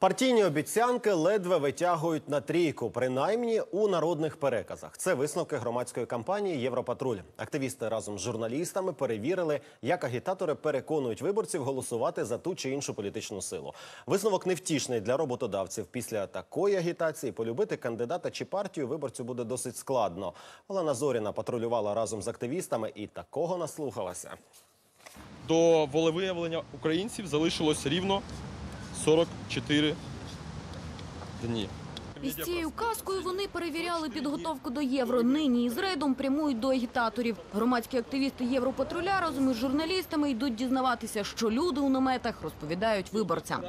Партійні обіцянки ледве витягують на трійку, принаймні у народних переказах. Це висновки громадської кампанії Європатруль. Активісти разом з журналістами перевірили, як агітатори переконують виборців голосувати за ту чи іншу політичну силу. Висновок невтішний для роботодавців. Після такої агітації полюбити кандидата чи партію виборцю буде досить складно. Олена Зоріна патрулювала разом з активістами і такого наслухалася. До волевиявлення українців залишилось рівно 44 дні. Із цією казкою вони перевіряли підготовку до євро. Нині із рейдом прямують до агітаторів. Громадські активісти Європатруля разом із журналістами йдуть дізнаватися, що люди у наметах розповідають виборцям.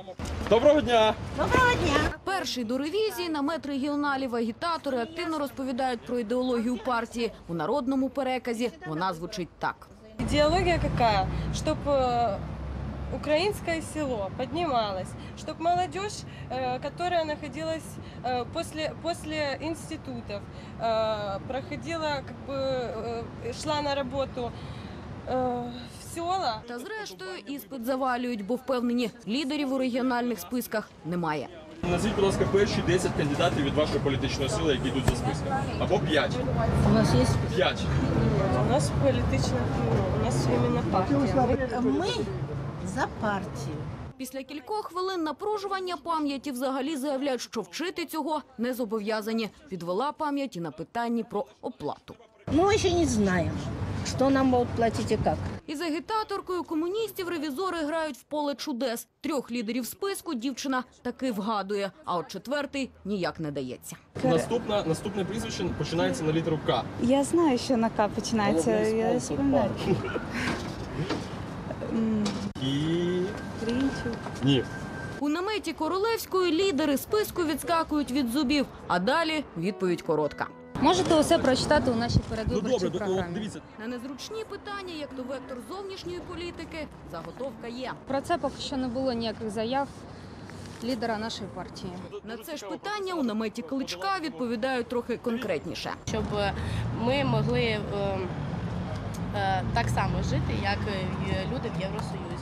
Доброго дня! Доброго дня! Перший до ревізії намет регіоналів агітатори активно розповідають про ідеологію партії. У народному переказі вона звучить так. Идеология какая? Чтобы украинское село поднималось, чтобы молодежь, э, которая находилась э, после, после институтов, э, проходила, как бы, э, шла на работу э, в села, Та зрештою іспит завалюють, бо впевнені, лідерів у регіональних списках немає. Назвіть, будь ласка, перші 10 кандидатів від вашої політичної сили, які йдуть за списком. Або 5. У нас есть 5. у нас политично, ну, у нас именно партия. мы за партию. Після кількох хвилин напружування пам'яті взагалі заявляють, що вчити цього не зобов'язані. Підвела пам'ять і на питанні про оплату. Мы еще не знаем, что нам будут платить и как. Із агітаторкою комуністів ревізори грають в поле чудес. Трьох лідерів списку дівчина таки вгадує, а от четвертий ніяк не дається. Наступна, наступне прізвище починається на літеру К. Я знаю, що на К починається. Я споминаю. Ні. У наметі королевської лідери списку відскакують від зубів, а далі відповідь коротка. Можете усе прочитати у нашій Ну добре, програмі. дивіться. На незручні питання, як то вектор зовнішньої політики, заготовка є. Про це поки що не було ніяких заяв лідера нашої партії. На це ж питання у наметі кличка відповідають трохи конкретніше. щоб ми могли е, е, так само жити, як люди в Євросоюзі.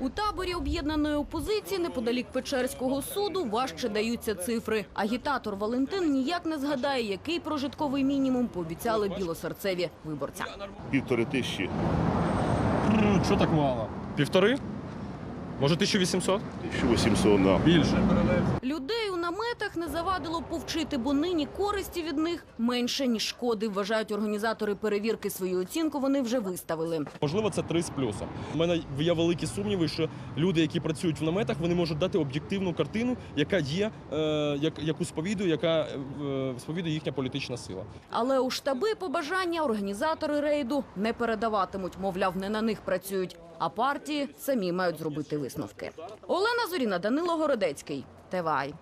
У таборі об'єднаної опозиції неподалік Печерського суду важче даються цифри. Агітатор Валентин ніяк не згадає, який прожитковий мінімум пообіцяли білосерцеві виборця. півтори тисячі, Що так мало? Півтори? Може 1800? 1800, да. Більше. Людей у наметах не завадило повчити, бо нині користі від них менше ніж шкоди. Вважають організатори перевірки. Свою оцінку вони вже виставили. Можливо, це три з плюсом. У мене є великі сумніви, що люди, які працюють в наметах, вони можуть дати об'єктивну картину, яка є, е, як, яку сповідує, яка е, сповідує їхня політична сила. Але у штаби побажання організатори рейду не передаватимуть. Мовляв, не на них працюють. А партії самі мають зробити висновки. Олена Зоріна, Данило Городецький. ТВАЙ.